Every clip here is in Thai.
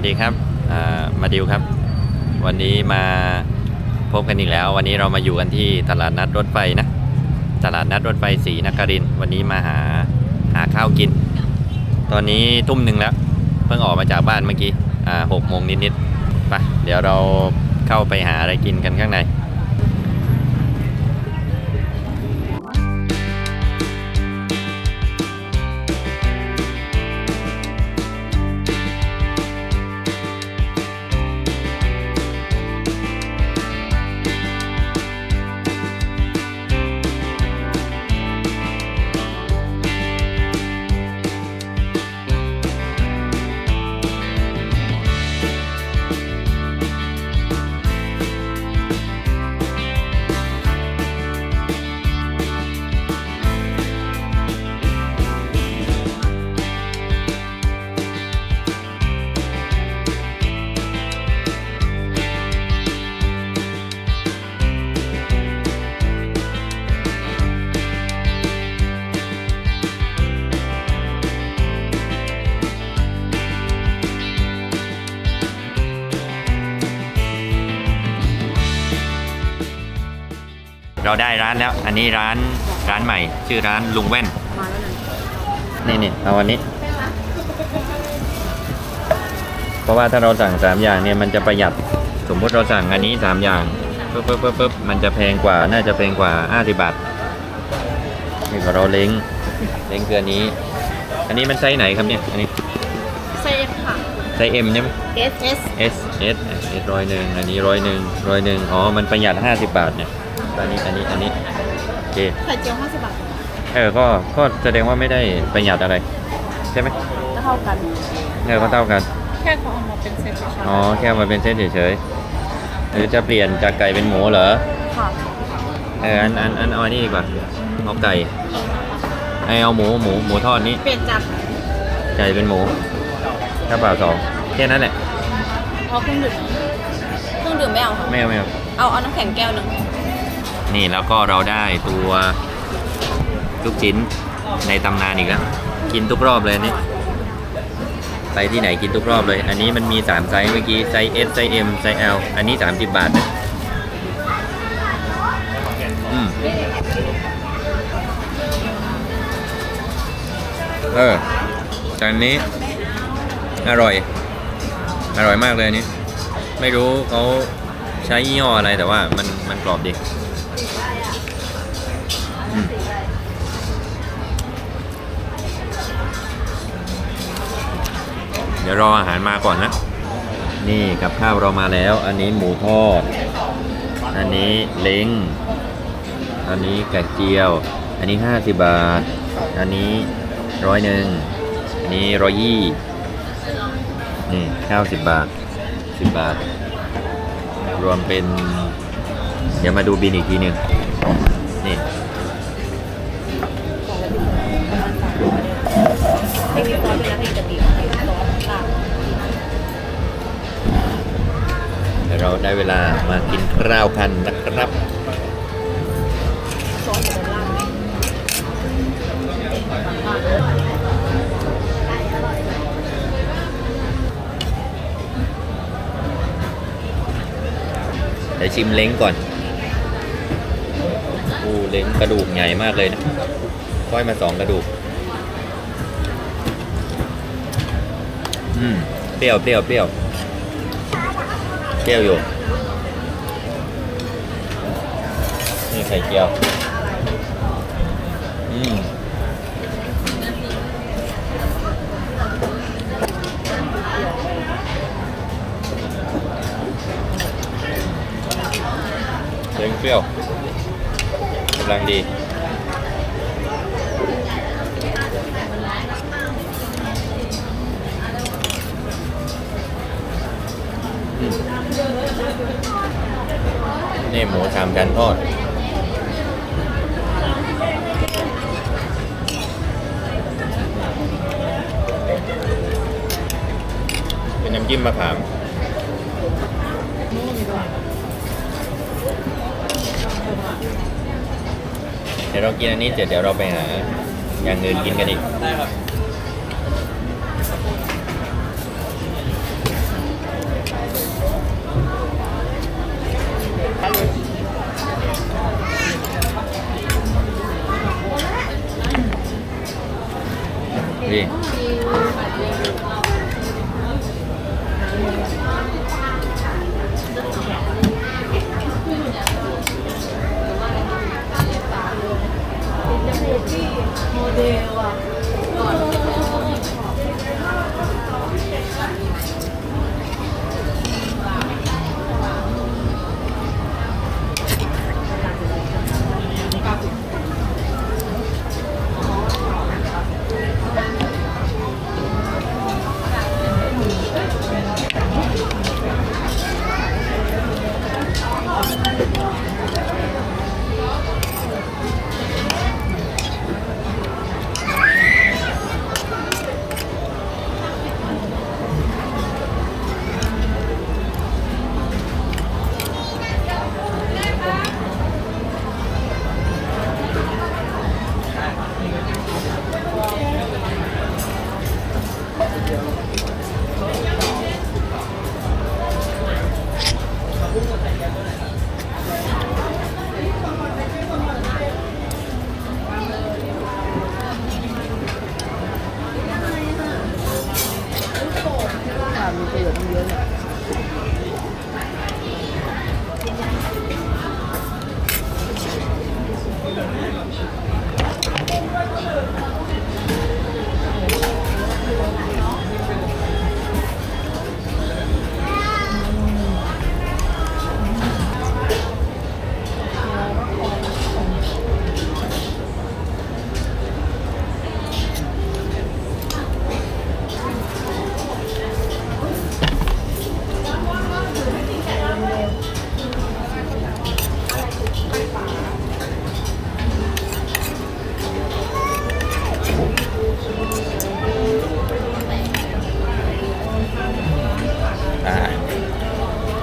วัสดีครับมาดิวครับ วันนี้มาพบกันอีกแล้ว วันนี้เรามาอยู่กันที่ตลาดนัดรถไฟนะ ตลาดนัดรถไฟศรีนครินวันนี้มาหาหาข้าวกิน ตอนนี้ทุ่มหนึ่งแล้ว เพิ่งออกมาจากบ้านเมื่อกี้อ่าหกโมงนิดๆไปเดี๋ยวเราเข้าไปหาอะไรกินกันข้างใน เราได้ร้านแล้ว อันนี้ร้านร้านใหม่ ชื่อร้านลุงแว่น มาแล้วนะนี่นี่เอาอันนี้ เพราะว่าถ้าเราสั่งสามอย่างเนี่ยมันจะประหยัด สมมติเราสั่งอันนี้สามอย่างปุ๊บปุ๊บปุ๊บปุ๊บมันจะแพงกว่า น่าจะแพงกว่าห้าสิบบาท นี่ก็เราเล้ง เล้งคืออันนี้ อันนี้มันไซส์ไหนครับเนี่ย อันนี้เซฟค่ะ ไซส์ M ใช่ไหม S S S S S ร้อยหนึ่งอันนี้ร้อยหนึ่งร้อยหนึ่งอ๋อ มันประหยัดห้าสิบบาทเนี่ย อันนี้อันนี้อันนี้โอเคไข่เจียว50บาทเออก็ก็แสดงว่าไม่ได้ประหยัดอะไร ใช่ไหมก็เท่ากันเออก็เท่ากัน แค่เขาเอามาเป็นเซตเฉยอ๋อแค่มาเป็นเส้นเฉยๆหรือจะเปลี่ยนจากไก่เป็นหมูเหรอๆค่ะเอออันอันอันเอาอันนี้ดีกว่าเอาไก่ไอเอาหมูหมูหมูทอดนี้เปลี่ยนจากไก่เป็นหมูถ้าเปล่าสองแค่นั้นแหละเอาเครื่องดื่มเครื่องดื่มไม่เอาค่ะไม่เอาไม่เอาเอาเอาน้ำแข็งแก้วหนึ่ง นี่แล้วก็เราได้ตัวลูกชิ้นในตำนานอีกแล้ว กินทุกรอบเลยนนี่ไปที่ไหนกินทุกรอบเลย อันนี้มันมี 3 ไซส์เมื่อกี้ไซส์ S ไซส์ M ไซส์ L อันนี้ 30 บาทนะอืมเออจานนี้ อร่อย อร่อยมากเลยอันนี้ ไม่รู้เขาใช้ยี่ห้ออะไรแต่ว่ามันมันกรอบดี ดี๋ยวรออาหารมาก่อนนะ นี่กับข้าวเรามาแล้ว อันนี้หมูทอด อันนี้เล้ง อันนี้ไกระเจียว อันนี้ 50 บาท อันนี้ร้อยหนึ่ง อันนี้ร้อยยี่ นี่ข้าวสิบบาทสิบบาท รวมเป็น เดี๋ยวมาดูบินอีกทีหนึ่งนี่เพลงนี้ซอสเป็นเพลงกะปิ เราได้เวลามากินข้าวกันนะครับซอสเป็นลาบเดี๋ยวชิมเล้งก่อนอู้เล้งกระดูกใหญ่มากเลยนะก้อยมาสองกระดูก อืม เปรี้ยวเปรี้ยวเปรี้ยว เปรี้ยวอยู่ นี่ไข่เจียว อืมเล้งเปรี้ยวกำลังดี นี่หมูสามชั้นทอดเป็นน้ำจิ้มมะขามเดี๋ยวเรากินอันนี้เสร็จเดี๋ยวเราไปหาอย่างอื่นกินกันอีกได้ครับ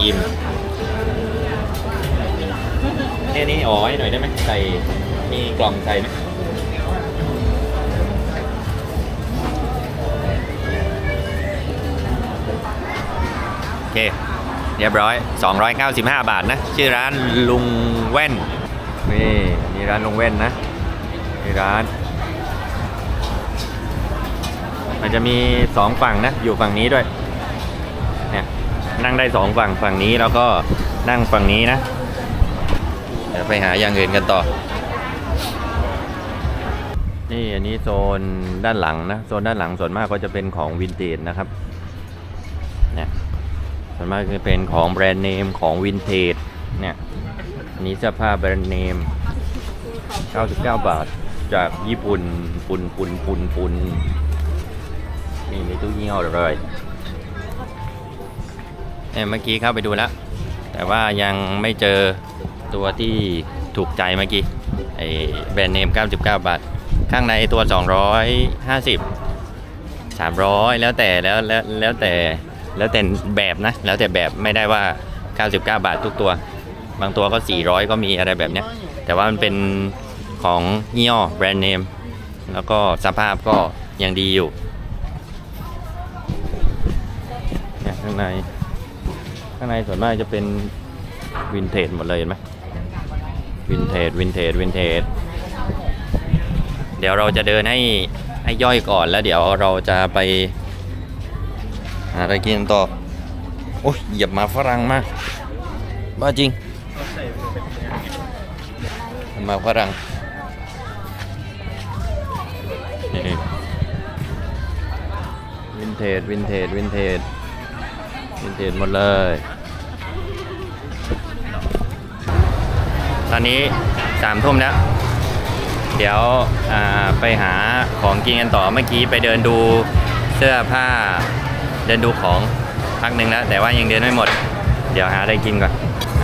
อิ่มแค่นี้อ๋อให้หน่อยได้ไหมใส่มีกล่องใส่ไหมโอเค เรียบร้อย 295 บาทนะ ชื่อร้านลุงแว่น นี่นี่ร้านลุงแว่นนะนี่ร้านมันจะมีสองฝั่งนะ อยู่ฝั่งนี้ด้วย นั่งได้สองฝั่งฝั่งนี้แล้วก็นั่งฝั่งนี้นะเดี๋ยวไปหาอย่างอื่นกันต่อ นี่อันนี้โซนด้านหลังนะโซนด้านหลังส่วนมากก็จะเป็นของวินเทจนะครับเนี่ยส่วนมากจะเป็นของแบรนด์เนมของวินเทจเนี่ยอันนี้เสื้อผ้าแบรนด์เนม 99 บาทจากญี่ปุ่นปุ่นปุ่นปุ่นปุ่นนี่มีตู้ยี่ห้อเลย เนี่ยเมื่อกี้เข้าไปดูแล้ว แต่ว่ายังไม่เจอตัวที่ถูกใจเมื่อกี้ไอ้แบรนด์เนม 99 บาท ข้างในตัว 250 300 แล้วแต่แล้วแล้วแล้วแต่แล้วแต่แบบนะ แล้วแต่แบบไม่ได้ว่า 99 บาททุกตัว บางตัวก็ 400 ก็มีอะไรแบบเนี้ย แต่ว่ามันเป็นของยี่ห้อแบรนด์เนม แล้วก็สภาพก็ยังดีอยู่ข้างในางในส่วนมากจะเป็นวินเทจหมดเลยเห็นไหมวินเทจวินเทจวินเทจเดี๋ยวเราจะเดินให้ให้ย่อยก่อนแล้วเดี๋ยวเราจะไปหาอะไรกินต่อ โอ้ยเหยียบมาฝรั่งมากบ้าจริงมาฝรั่งวินเทจวินเทจวินเทจวินเทจหมดเลย ตอนนี้สามทุ่มแล้ว เดี๋ยวไปหาของกินกันต่อเมื่อกี้ไปเดินดูเสื้อผ้า เดินดูของพักหนึ่งแล้ว แต่ว่ายังเดินไม่หมด เดี๋ยวหาอะไรกินก่อน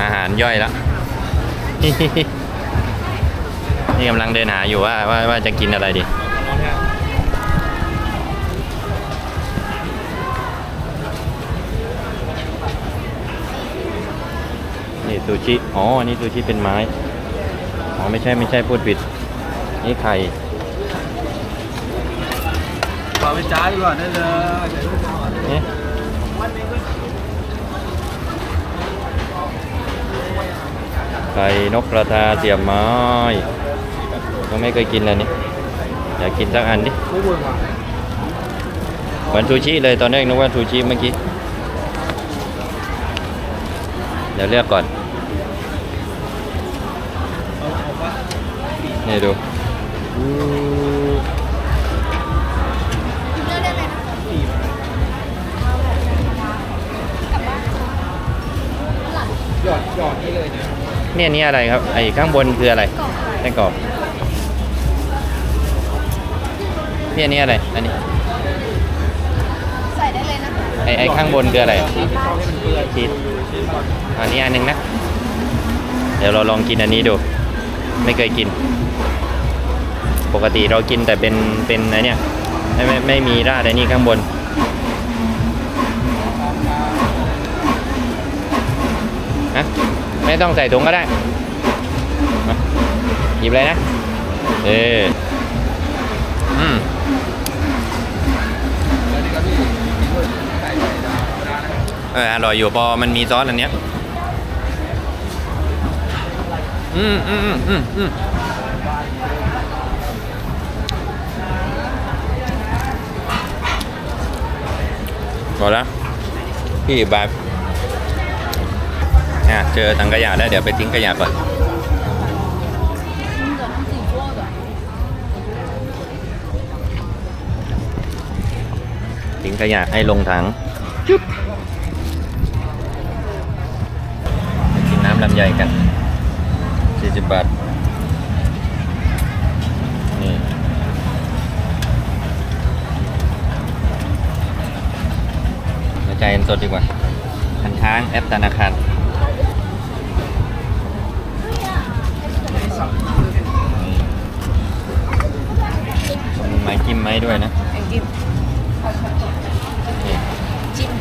อาหารย่อยแล้วนี่กำลังเดินหาอยู่ว่าว่าว่าจะกินอะไรดี ซูชิ อ๋อ อันนี้ซูชิเป็นไม้ อ๋อ ไม่ใช่ไม่ใช่พูดผิด นี่ไข่ขอไปจ้าดีกว่าได้เลยนี่ไข่นกกระทาเสียบไม้ยังไม่เคยกินเลยนี่อยากกินสักอันดิเหมือนซูชิเลยตอนแรกนึกว่าซูชิเมื่อกี้ เดี๋ยวเลือกก่อน นี่ดูอู้เลือกได้เลยนะหยอดหยอดนี่เลยนะเนี่ยอันนี่อะไรครับ ไอ้ข้างบนคืออะไรไส้กรอบเนี่ยอันนี่อะไร อันนี้ ใส่ได้เลยนะคะไอ้ไอ้ข้างบนคืออะไรที่ชอบให้มันเปื่อยชีสอันนี้อันหนึงนะ เดี๋ยวเราลองกินอันนี้ดู ไม่เคยกิน ปกติเรากินแต่เป็นเป็นอะไอเนี่ยไม่ไม่ไม่มีราดไอ้นี่ข้างบนนะไม่ต้องใส่ถุงก็ได้หยิบเลยนะ เอออืมเอออร่อยอยู่พอมันมีซอสอันเนี้ยืมอืมอืมอืมอืมหมดแล้วพี่บาทอะเจอถังขยะแล้วเดี๋ยวไปทิ้งขยะก่อนทิ้งขยะให้ลงถังจุ๊บกินน้ำลำใหญ่กัน 40บาท นี่มาจ่ายเงินสดดีกว่าพันค้างแอปธนาคารนี่มีไม้จิ้มไม้ด้วยนะ哎，对，นี่จิ้ม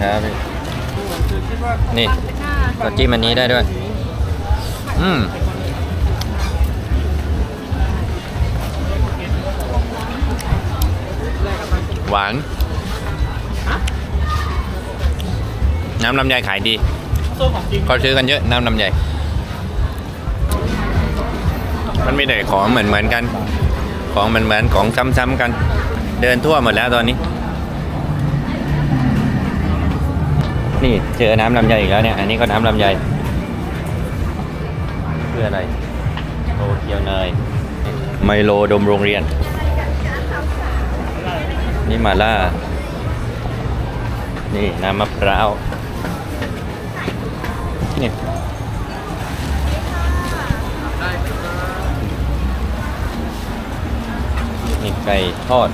ครับพี่นี่ค่ะก็จิ้มอันนี้ได้ด้วย อืมหวานน้ำลำไยขายดีสู้ของจริงเขาซื้อกันเยอะน้ำลำไยมันมีแต่ของเหมือนเหมือนๆกัน ของเหมือนเหมือนๆของซ้ำๆกัน เดินทั่วหมดแล้วตอนนี้ นี่เจอน้ำลำไยอีกแล้วเนี่ย อันนี้ก็น้ำลำไย คืออะไรโตเกียวเนยไมโลดมโรงเรียน นี่มาล่า นี่น้ำมะพร้าว นี่นี่ไก่ทอด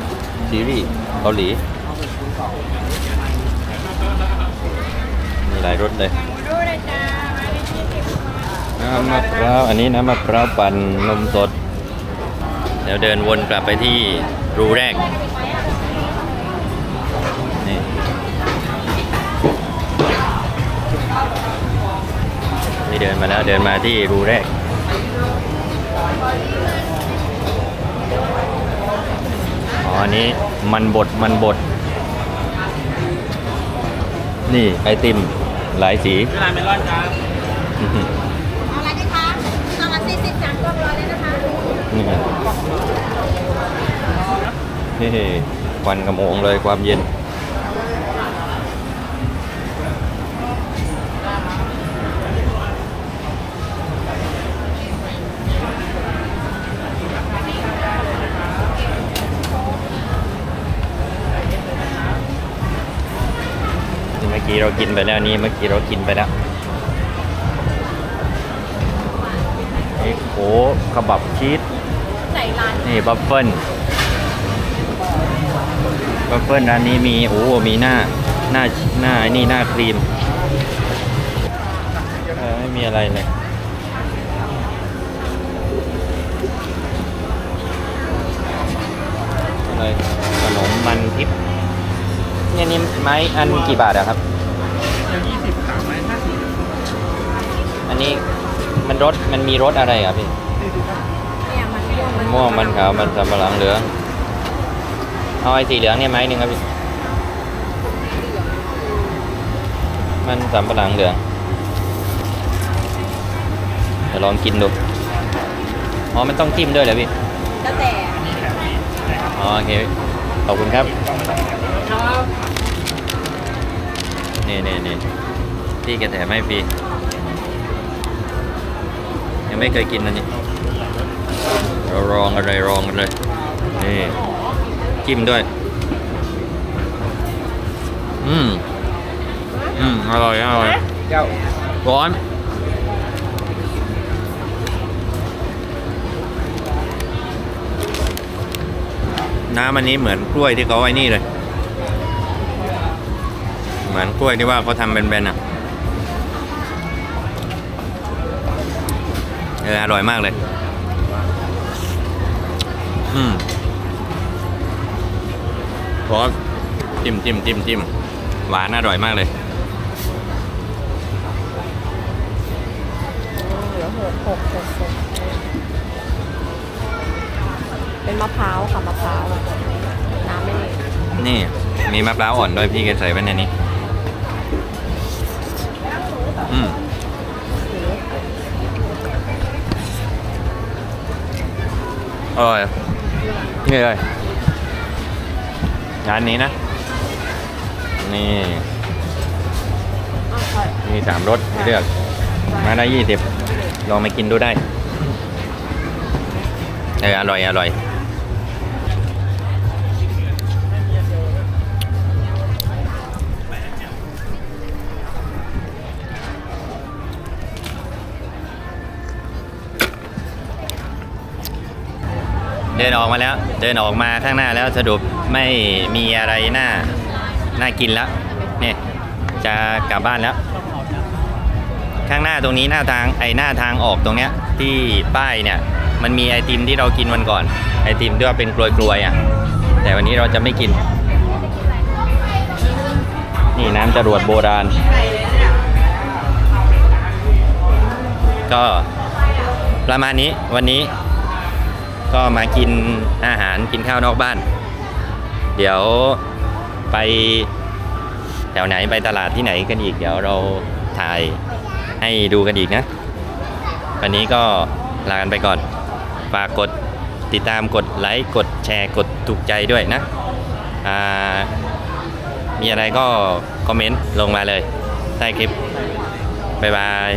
ซีรีส์เกาหลี มีหลายรสเลยำมะพร้าวอันนี้น้ำมะพร้าวปั่นนมสด เดี๋ยวเดินวนกลับไปที่รูแรกนี่นี่เดินมาแล้วเดินมาที่รูแรกอ๋ออันนี้มันบดมันบด นี่ไอติมหลายสีเวลาเมลอนครับ นี่ไงเฮ้ควันกระโมงเลยความเย็น เมื่อกี้เรากินไปแล้วนี่เมื่อกี้เรากินไปแล้วนี่โอ้ขบับชีส นร้านนี่บัฟเฟิลบัฟเฟิลร้านนี้มีโอ้มีหน้าหน้าหน้าไอ้นี่หน้าครีมเออไม่มีอะไรเลยอะไรขนมมันทิพย์เนี่ยนี่ไม้อันกี่บาทอะครับเดี๋ยวยี่สิบขาวไหมห้าสิบอันนี้มันรสมันมีรสอะไรอะพี่เนี่ย มันม่วงมันม่วงมันขาวมันสับปะหลังเหลืองเอาไอ้สีเหลืองเนี่ยไม้หนึ่งครับพี่มันสับปะหลังเหลืองเดี๋ยวลองกินดูอ๋อมันต้องจิ้มด้วยเหรอพี่แล้วแต่อ๋อโอเคขอบคุณครับครับนี่นี่นี่พี่แกแถมให้ฟรียังไม่เคยกินอันนี้ เราลองอะไรลองกันเลยนี่จิ้มด้วย อืม อืม อร่อย อร่อย เจ้า ร้อน น้ำอันนี้เหมือนกล้วยที่เขาไว้นี่เลย เหมือนกล้วยที่ว่าเขาทำเป็นๆอะอร่อยมากเลย อืมพอจิ้มจิ้มจิ้มจิ้มหวานอร่อยมากเลยเหลือหกหกหกหกเป็นมะพร้าวค่ะมะพร้าว น้ำไม่นี่นี่ มีมะพร้าวอ่อนด้วยพี่แกใส่ไว้ในนี้ อืมอร่อย นี่เลยร้านนี้นะ นี่มีสามรสให้เลือก มาได้ยี่สิบลองมากินดูได้ เอออร่อย อร่อย เดินออกมาแล้ว เดินออกมาข้างหน้าแล้วสรุปไม่มีอะไรน่าน่ากินแล้วเนี่ยจะกลับบ้านแล้ว ข้างหน้าตรงนี้หน้าทางไอหน้าทางออกตรงเนี้ยที่ป้ายเนี่ยมันมีไอติมที่เรากินวันก่อน ไอติมที่ว่าเป็นกลวยๆอะแต่วันนี้เราจะไม่กิน นี่น้ำจรวดโบราณ ก็ประมาณนี้วันนี้ ก็มากินอาหารกินข้าวนอกบ้าน เดี๋ยวไปแถวไหนไปตลาดที่ไหนกันอีก เดี๋ยวเราถ่ายให้ดูกันอีกนะ วันนี้ก็ลากันไปก่อน ฝากกดติดตามกดไลค์กดแชร์กดถูกใจด้วยนะ มีอะไรก็คอมเมนต์ลงมาเลยใต้คลิป บ๊ายบาย